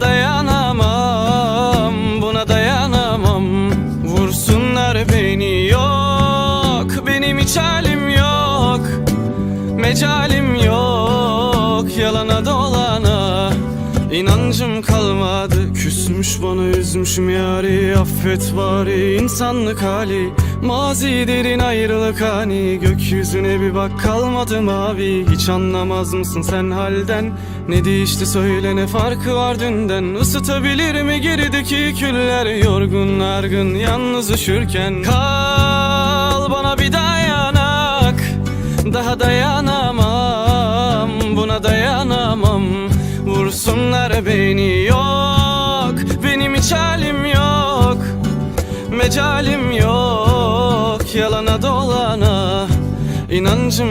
dayanamam Buna dayanamam. Vursunlar beni yok. Benim hiç halim yok Mecalim yok. Yalana dolana İnancım kalmadı. Küsmüş bana üzmüşüm yari Affet bari insanlık hali Mazi derin ayrılık hani Gökyüzüne bir bak kalmadı mavi. Hiç anlamaz mısın sen halden? Ne değişti söyle ne farkı var dünden? Isıtabilir mi gerideki küller? Yorgun argın yalnız üşürken. Kal bana bir dayanak Daha dayanamam. Buna dayanamam. Vursunlar beni yok. Benim hiç halim yok. Mecalim yok Yalana dolana inancım